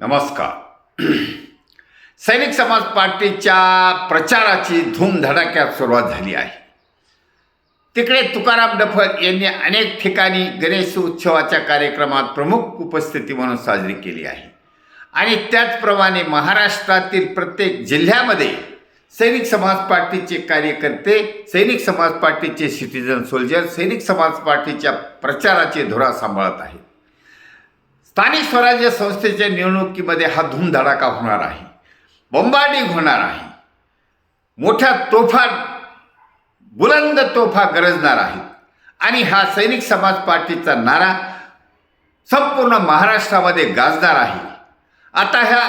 नमस्कार. सैनिक समाज पार्टीच्या प्रचाराची धूमधडाक्यात सुरुवात झाली आहे. तिकडे तुकाराम डफळ यांनी अनेक ठिकाणी गणेश उत्सवाच्या कार्यक्रमात प्रमुख उपस्थिती म्हणून साजरी केली आहे. आणि त्याचप्रमाणे महाराष्ट्रातील प्रत्येक जिल्ह्यामध्ये सैनिक समाज पार्टीचे कार्यकर्ते सैनिक समाज पार्टीचे सिटिझन सोल्जर सैनिक समाज पार्टीच्या प्रचाराची धुरा सांभाळत आहेत. स्थानिक स्वराज्य संस्थेच्या निवडणुकीमध्ये हा धूमधडाका होणार आहे. बॉम्बार्डिंग होणार आहे. मोठ्या तोफा बुलंद तोफा गरजणार आहेत. आणि हा सैनिक समाज पार्टीचा नारा संपूर्ण महाराष्ट्रामध्ये गाजणार आहे. आता ह्या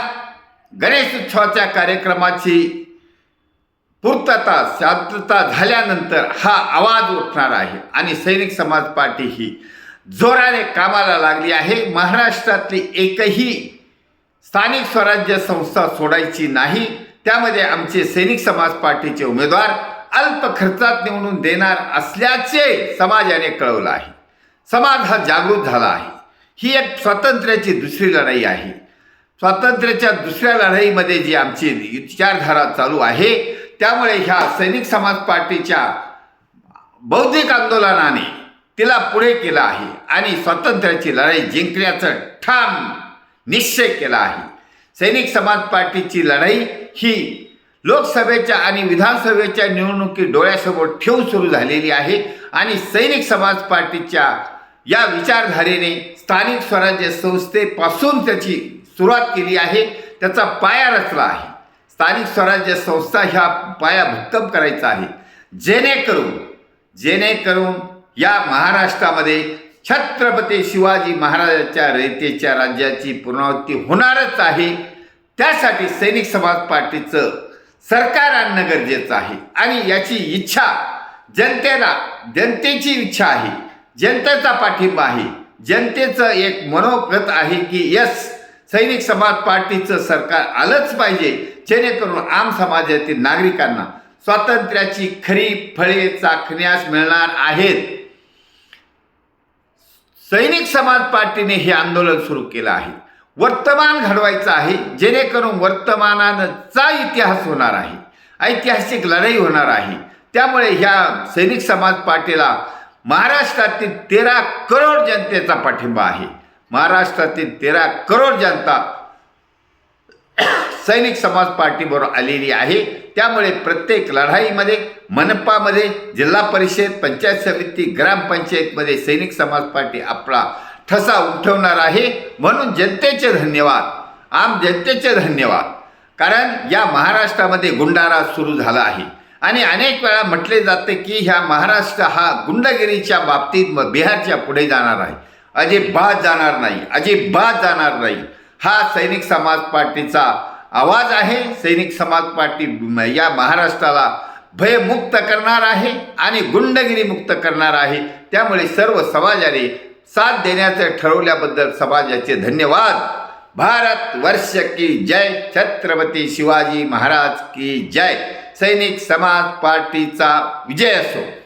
गणेश उत्सवाच्या कार्यक्रमाची पूर्तता शांतता झाल्यानंतर हा आवाज उठणार आहे आणि सैनिक समाज पार्टी ही जोराने कामाला लागली आहे. महाराष्ट्रातली एकही स्थानिक स्वराज्य संस्था सोडायची नाही. त्यामध्ये आमचे सैनिक समाज पार्टीचे उमेदवार अल्प खर्चात निवडून देणार असल्याचे समाजाने कळवलं आहे. समाज हा जागृत झाला आहे. ही एक स्वातंत्र्याची दुसरी लढाई आहे. स्वातंत्र्याच्या दुसऱ्या लढाईमध्ये जी आमची विचारधारा चालू आहे त्यामुळे ह्या सैनिक समाज पार्टीच्या बौद्धिक आंदोलनाने तिला पुढे केलं आहे आणि स्वातंत्र्याची लढाई जिंकण्याचं ठाम निश्चय केला आहे. सैनिक समाज पार्टीची लढाई ही लोकसभेच्या आणि विधानसभेच्या निवडणुकी डोळ्यासमोर ठेवून सुरू झालेली आहे आणि सैनिक समाज पार्टीच्या या विचारधारेने स्थानिक स्वराज्य संस्थेपासून त्याची सुरुवात केली आहे. त्याचा पाया रचला आहे. स्थानिक स्वराज्य संस्था ह्या पाया भक्कम करायचा आहे. जेणेकरून जेणेकरून या महाराष्ट्रामध्ये छत्रपती शिवाजी महाराजांच्या रयतेच्या राज्याची पुनरावृत्ती होणारच आहे. त्यासाठी सैनिक समाज पार्टीचं सरकार आणणं गरजेचं आहे. आणि याची इच्छा जनतेला जनतेची इच्छा आहे. जनतेचा पाठिंबा आहे. जनतेचं एक मनोगत आहे की यस सैनिक समाज पार्टीचं सरकार आलंच पाहिजे. जेणेकरून आम समाजातील नागरिकांना स्वातंत्र्याची खरी फळे चाखण्यास मिळणार आहेत. सैनिक समाज पार्टीने हे आंदोलन सुरू केलं आहे. वर्तमान घडवायचं आहे जेणेकरून वर्तमानाचा इतिहास होणार आहे. ऐतिहासिक लढाई होणार आहे. त्यामुळे ह्या सैनिक समाज पार्टीला महाराष्ट्रातील तेरा करोड जनतेचा पाठिंबा आहे. महाराष्ट्रातील तेरा करोड जनता सैनिक समाज पार्टीबरोबर आलेली आहे. त्यामुळे प्रत्येक लढाईमध्ये मनपामध्ये जिल्हा परिषद पंचायत समिती ग्रामपंचायतमध्ये सैनिक समाज पार्टी आपला ठसा उठवणार आहे. म्हणून जनतेचे धन्यवाद. आम जनतेचे धन्यवाद. कारण या महाराष्ट्रामध्ये गुंडारा सुरू झाला आहे. आणि अनेक वेळा म्हटले जाते की ह्या महाराष्ट्र हा गुंडगिरीच्या बाबतीत मग बिहारच्या पुढे जाणार आहे. अजिबात जाणार नाही. अजिबात जाणार नाही. हा सैनिक समाज पार्टीचा आवाज आहे सैनिक समाज पार्टी या महाराष्ट्राला भयमुक्त करणार आहे आणि गुंडगिरी मुक्त करणार आहे. त्यामुळे सर्व समाजाने साथ देण्याचं ठरवल्याबद्दल समाजाचे धन्यवाद. भारत वर्ष की जय. छत्रपती शिवाजी महाराज की जय. सैनिक समाज पार्टीचा विजय असो.